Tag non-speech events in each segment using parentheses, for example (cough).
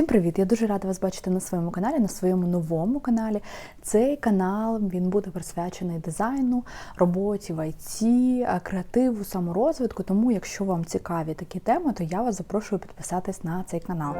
Всім привіт! Я дуже рада вас бачити на своєму каналі, на своєму новому каналі. Цей канал він буде присвячений дизайну, роботі в IT, креативу, саморозвитку. Тому, якщо вам цікаві такі теми, то я вас запрошую підписатись на цей канал.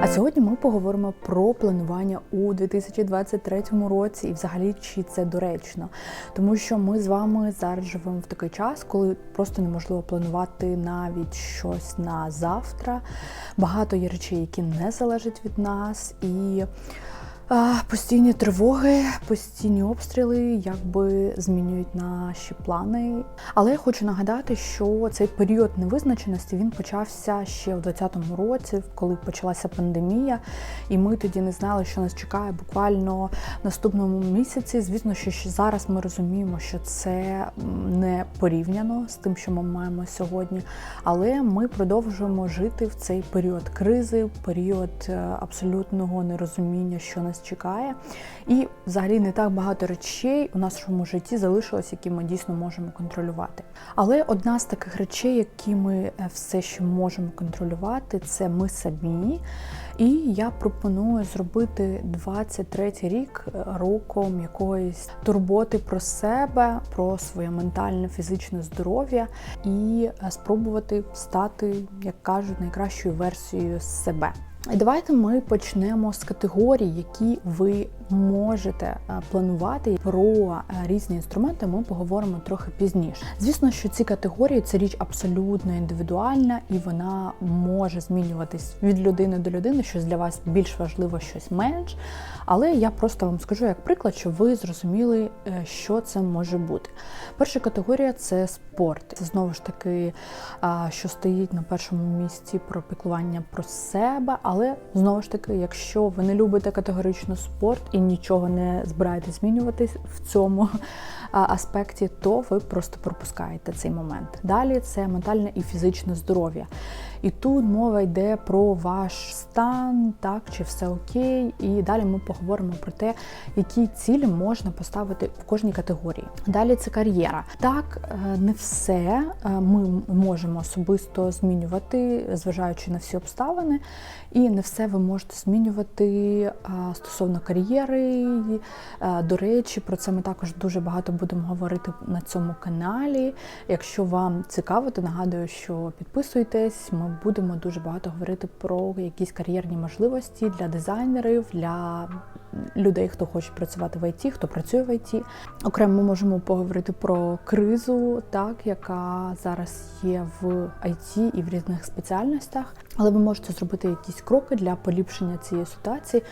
А сьогодні ми поговоримо про планування у 2023 році і, взагалі, чи це доречно, тому що ми з вами зараз живемо в такий час, коли просто неможливо планувати навіть щось на завтра. Багато є речей, які не залежать від нас, і Постійні тривоги, постійні обстріли якби змінюють наші плани. Але я хочу нагадати, що цей період невизначеності він почався ще у 2020 році, коли почалася пандемія, і ми тоді не знали, що нас чекає буквально в наступному місяці. Звісно, що зараз ми розуміємо, що це не порівняно з тим, що ми маємо сьогодні. Але ми продовжуємо жити в цей період кризи, період е, абсолютного нерозуміння, що нас чекає. І взагалі не так багато речей у нашому житті залишилось, які ми дійсно можемо контролювати. Але одна з таких речей, які ми е, все ще можемо контролювати, це ми самі. І я пропоную зробити 23 рік е, роком якоїсь турботи про себе, про своє ментальне, фізичне здоров'я і е, спробувати стати, як кажуть, найкращою версією себе. І давайте ми почнемо з категорій, які ви можете е, планувати. Про е, різні інструменти ми поговоримо трохи пізніше. Звісно, що ці категорії це річ абсолютно індивідуальна і вона може змінюватись від людини до людини, щось для вас більш важливо, щось менш. Але я просто вам скажу як приклад, щоб ви зрозуміли, е, що це може бути. Перша категорія це спорт. Це знову ж таки, що стоїть на першому місці про піклування про себе. Але знову ж таки, якщо ви не любите категорично спорт і нічого не збираєтесь змінюватись в цьому аспекті, то ви просто пропускаєте цей момент. Далі це ментальне і фізичне здоров'я. І тут мова йде про ваш стан, так чи все окей. І далі ми поговоримо про те, які цілі можна поставити в кожній категорії. Далі це кар'єра. Так, е, не все е, ми можемо особисто змінювати, зважаючи на всі обставини, і не все ви можете змінювати е, стосовно кар'єри. До речі, про це ми також дуже багато будемо говорити на цьому каналі. Якщо вам цікаво, то нагадую, що підписуйтесь. Ми будемо дуже багато говорити про якісь кар'єрні можливості для дизайнерів, для людей, хто хоче працювати в ІТ, хто працює в ІТ. Окремо ми можемо поговорити про кризу, так яка зараз є в ІТ і в різних спеціальностях. Але ви можете зробити якісь кроки для поліпшення цієї ситуації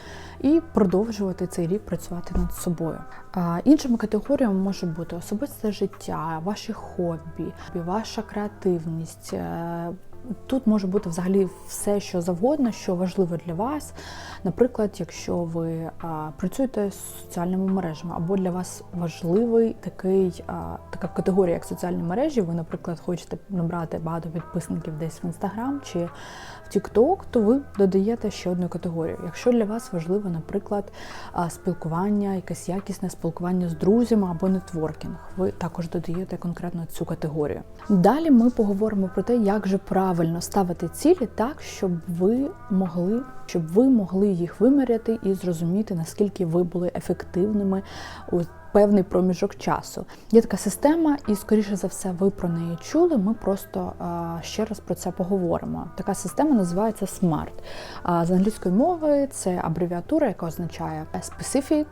і продовжувати цей рік працювати над собою. А іншими категоріями може бути особисте життя, ваші хобі, ваша креативність, е, Тут може бути взагалі все, що завгодно, що важливо для вас. Наприклад, якщо ви а, працюєте з соціальними мережами, або для вас важливий такий а, така категорія, як соціальні мережі, ви, наприклад, хочете набрати багато підписників десь в інстаграм чи в TikTok, то ви додаєте ще одну категорію. Якщо для вас важливо, наприклад, спілкування, якесь якісне спілкування з друзями або нетворкінг, ви також додаєте конкретно цю категорію. Далі ми поговоримо про те, як же правильно правильно ставити цілі так, щоб ви могли, щоб ви могли їх виміряти і зрозуміти, наскільки ви були ефективними у певний проміжок часу. Є така система, і, скоріше за все, ви про неї чули. Ми просто ще раз про це поговоримо. Така система називається SMART. З англійської мови це абревіатура, яка означає specific,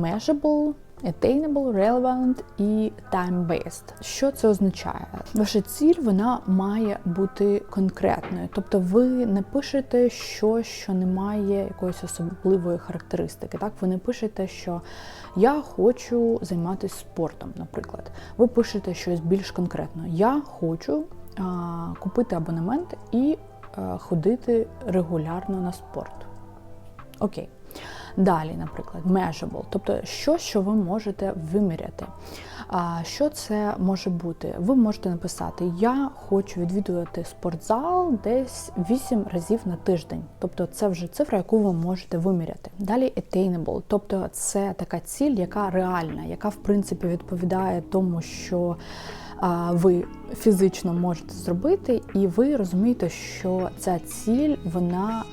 measurable, Attainable, relevant і time-based. Що це означає? Ваша ціль вона має бути конкретною, тобто ви не пишете щось, що не має якоїсь особливої характеристики. Так, ви не пишете, що я хочу займатися спортом, наприклад. Ви пишете щось більш конкретно. Я хочу а, купити абонемент і а, ходити регулярно на спорт. Окей. Далі, наприклад, measurable, тобто що, що ви можете виміряти. А що це може бути? Ви можете написати: Я хочу відвідувати спортзал десь 8 разів на тиждень. Тобто це вже цифра, яку ви можете виміряти. Далі attainable, тобто це така ціль, яка реальна, яка в принципі відповідає тому, що ви фізично можете зробити, і ви розумієте, що ця ціль вона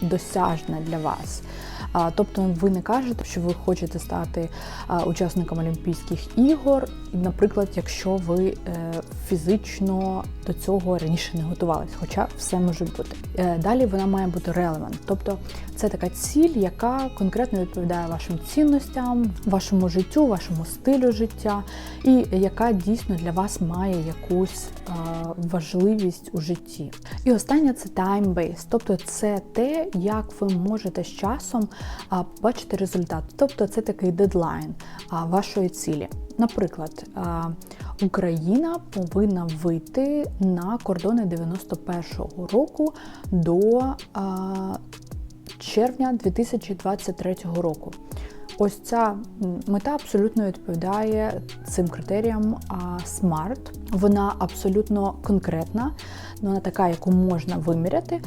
досяжна для вас. Тобто ви не кажете, що ви хочете стати учасником Олімпійських ігор, наприклад, якщо ви е, фізично до цього раніше не готувалися, хоча все може бути. Е, Далі вона має бути relevant, тобто це така ціль, яка конкретно відповідає вашим цінностям, вашому життю, вашому стилю життя, і яка дійсно для вас має якусь важливість у житті. І останнє це time-based, тобто це те, як ви можете з часом бачити результат. Тобто це такий дедлайн вашої цілі. Наприклад, Україна повинна вийти на кордони 91-го року до червня 2023 року. Ось ця мета абсолютно відповідає цим критеріям SMART. Вона абсолютно конкретна, вона така, яку можна виміряти.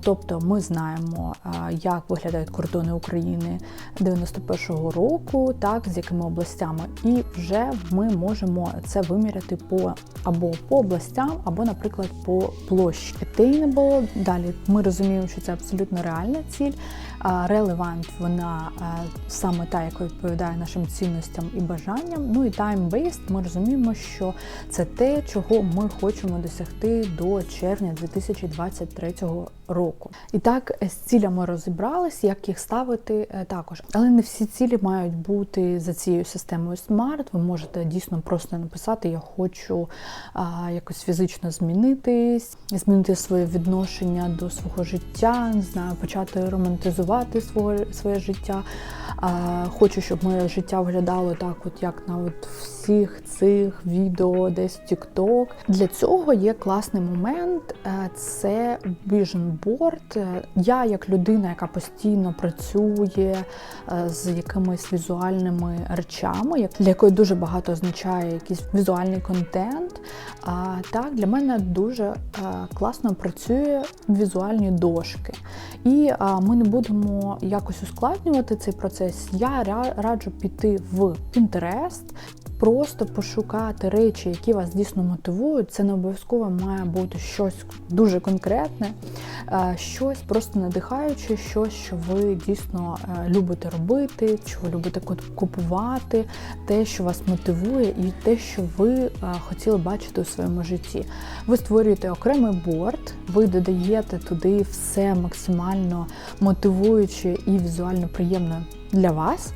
Тобто ми знаємо, як виглядають кордони України 91-го року, так з якими областями, і вже ми можемо це виміряти по або по областям, або, наприклад, по площі. Attainable, Далі ми розуміємо, що це абсолютно реальна ціль. Relevant, вона саме та, яка відповідає нашим цінностям і бажанням. Ну і time-based, ми розуміємо, що це те, чого ми хочемо досягти до червня 2023 року. І так, з цілями розібрались, як їх ставити е, також. Але не всі цілі мають бути за цією системою SMART. Ви можете дійсно просто написати: Я хочу а, якось фізично змінитись, змінити своє відношення до свого життя, не знаю, почати романтизувати своє, своє життя. А, Хочу, щоб моє життя виглядало так, от як на от всіх цих відео, десь TikTok. Для цього є класний момент. Е, Це. Е, Я, як людина, яка постійно працює е, з якимись візуальними речами, для якої дуже багато означає якийсь візуальний контент. Так для мене дуже е, класно працює візуальні дошки. І ми не будемо якось ускладнювати цей процес. Я раджу піти в Pinterest, просто пошукати речі, які вас дійсно мотивують. Це не обов'язково має бути щось дуже конкретне, е, щось просто надихаюче, щось, що ви дійсно е, любите робити, що ви любите ку- купувати, те, що вас мотивує, і те, що ви е, хотіли бачити у своєму житті. Ви створюєте окремий борт, ви додаєте туди все максимально мотивуюче і візуально приємне для вас.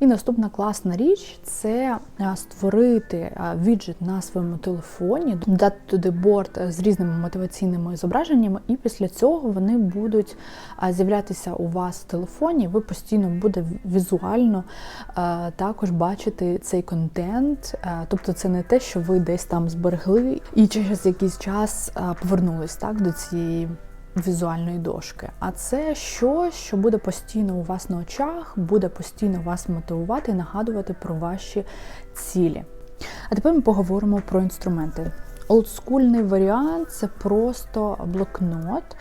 І наступна класна річ це е, створити е, віджит на своєму телефоні, дати туди борт з різними мотиваційними зображеннями, і після цього вони будуть е, з'являтися у вас в телефоні. Ви постійно буде візуально е, також бачити цей контент. Е, Тобто, це не те, що ви десь там зберегли і через якийсь час е, повернулись так до цієї візуальної дошки. А це щось, що буде постійно у вас на очах, буде постійно вас мотивувати і нагадувати про ваші цілі. А тепер ми поговоримо про інструменти. Олдскульний варіант це просто блокнот.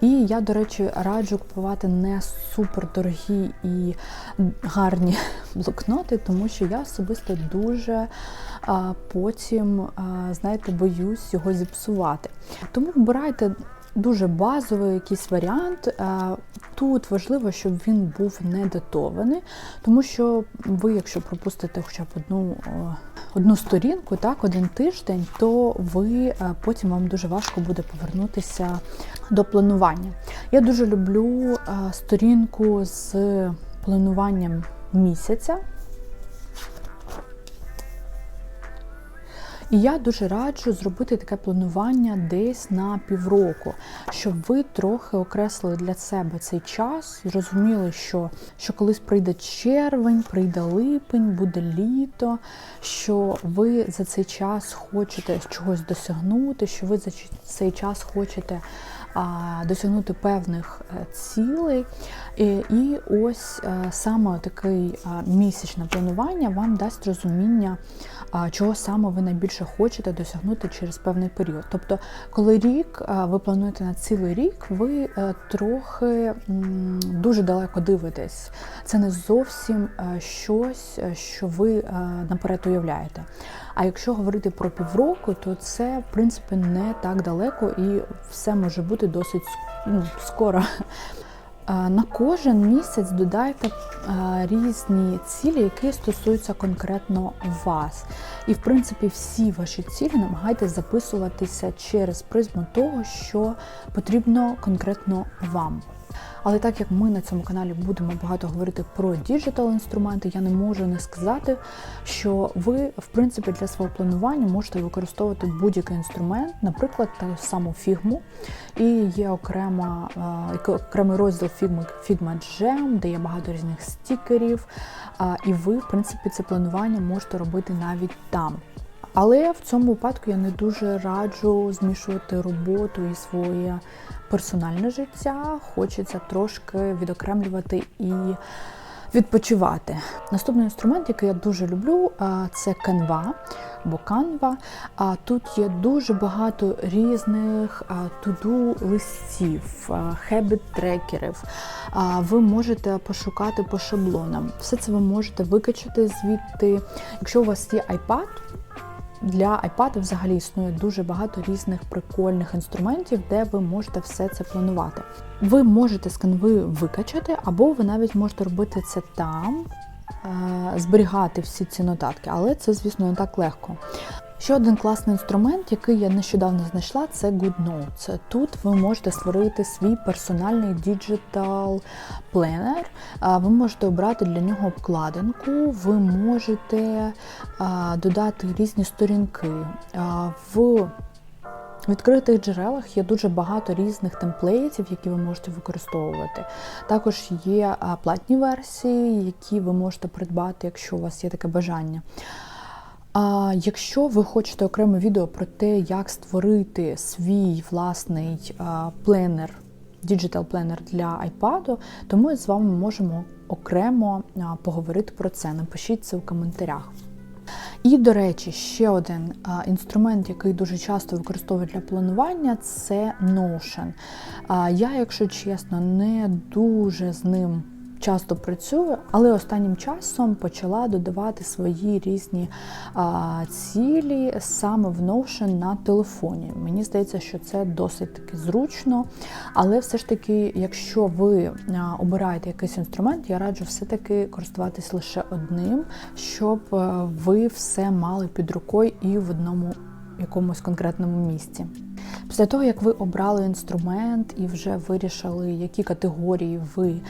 І я, до речі, раджу купувати не супер дорогі і гарні (laughs) блокноти, тому що я особисто дуже а, потім, а, знаєте, боюсь його зіпсувати. Тому вибирайте дуже базовий якийсь варіант. Е, Тут важливо, щоб він був не датований, тому що ви, якщо пропустите хоча б одну, одну сторінку, так, один тиждень, то ви е, потім вам дуже важко буде повернутися до планування. Я дуже люблю е, сторінку з плануванням місяця. І я дуже раджу зробити таке планування десь на півроку, щоб ви трохи окреслили для себе цей час, зрозуміли, що, що колись прийде червень, прийде липень, буде літо, що ви за цей час хочете чогось досягнути, що ви за цей час хочете досягнути певних е, цілей. І ось е, саме такий місячне планування вам дасть розуміння, чого саме ви найбільше хочете досягнути через певний період. Тобто, коли рік ви плануєте на цілий рік, ви трохи дуже далеко дивитесь. Це не зовсім щось, що ви наперед уявляєте. А якщо говорити про півроку, то це в принципі не так далеко і все може бути досить ну, скоро. На кожен місяць додайте різні цілі, які стосуються конкретно вас. І, в принципі, всі ваші цілі намагайтесь записуватися через призму того, що потрібно конкретно вам. Але так як ми на цьому каналі будемо багато говорити про діджитал-інструменти, я не можу не сказати, що ви, в принципі, для свого планування можете використовувати будь-який інструмент, наприклад, ту саму фігму. І є окрема, е, окремий розділ фігми Figma Jam, де є багато різних стікерів. І ви, в принципі, це планування можете робити навіть там. Але в цьому випадку я не дуже раджу змішувати роботу і своє персональне життя. Хочеться трошки відокремлювати і відпочивати. Наступний інструмент, який я дуже люблю, це Canva або Canva. Тут є дуже багато різних туду листів, хебіт-трекерів. Ви можете пошукати по шаблонам. Все це ви можете викачати звідти. Якщо у вас є iPad, для iPad взагалі існує дуже багато різних прикольних інструментів, де ви можете все це планувати. Ви можете з канви викачати, або ви навіть можете робити це там, е, зберігати всі ці нотатки, але це, звісно, не так легко. Ще один класний інструмент, який я нещодавно знайшла, це GoodNotes. Тут ви можете створити свій персональний діджитал пленер. Ви можете обрати для нього обкладинку, ви можете додати різні сторінки. В відкритих джерелах є дуже багато різних темплейтів, які ви можете використовувати. Також є платні версії, які ви можете придбати, якщо у вас є таке бажання. А якщо ви хочете окреме відео про те, як створити свій власний пленер, діджитал пленер для iPad, то ми з вами можемо окремо поговорити про це. Напишіть це в коментарях. І, до речі, ще один інструмент, який дуже часто використовують для планування, це Notion. Я, якщо чесно, не дуже з ним часто працюю, але останнім часом почала додавати свої різні а, цілі саме в Notion на телефоні. Мені здається, що це досить таки зручно, але все ж таки, якщо ви обираєте якийсь інструмент, я раджу все-таки користуватись лише одним, щоб е, ви все мали під рукою і в одному якомусь конкретному місці. Після того, як ви обрали інструмент і вже вирішили, які категорії ви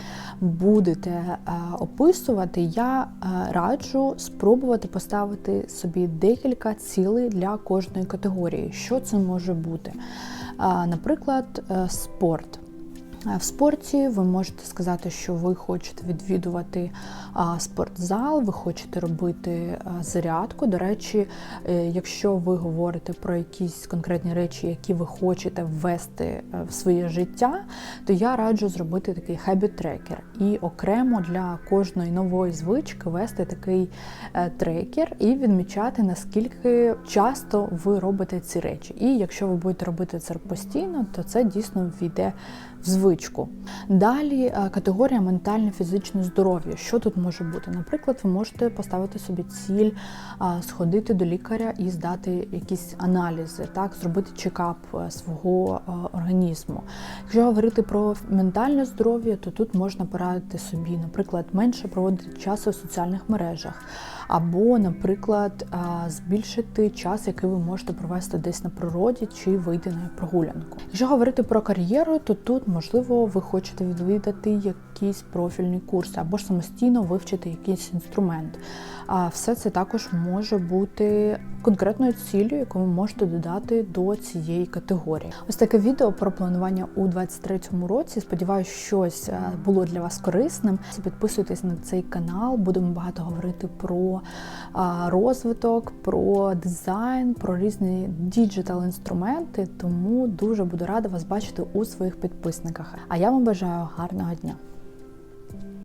будете е, описувати, я е, раджу спробувати поставити собі декілька цілей для кожної категорії. Що це може бути? Наприклад, е, спорт. В спорті ви можете сказати, що ви хочете відвідувати спортзал, ви хочете робити зарядку. До речі, е, якщо ви говорите про якісь конкретні речі, які ви хочете ввести е, в своє життя, то я раджу зробити такий habit-трекер і окремо для кожної нової звички вести такий е, трекер і відмічати, наскільки часто ви робите ці речі. І якщо ви будете робити це постійно, то це дійсно війде в звичку. Далі е, категорія ментальне-фізичне здоров'я. Що тут може бути? Наприклад, ви можете поставити собі ціль сходити до лікаря і здати якісь аналізи, так, зробити чекап е, свого е, організму. Якщо говорити про ментальне здоров'я, то тут можна порадити собі, наприклад, менше проводити часу в соціальних мережах або, наприклад, збільшити час, який ви можете провести десь на природі чи вийти на прогулянку. Якщо говорити про кар'єру, то тут можливо ви хочете відвідати якийсь профільний курс або ж самостійно вивчити якийсь інструмент. А все це також може бути конкретною ціллю, яку ви можете додати до цієї категорії. Ось таке відео про планування у 2023 році. Сподіваюсь, щось е, було для вас корисним. Підписуйтесь на цей канал, будемо багато говорити про розвиток, про дизайн, про різні діджитал інструменти. Тому дуже буду рада вас бачити у своїх підписниках. А я вам бажаю гарного дня.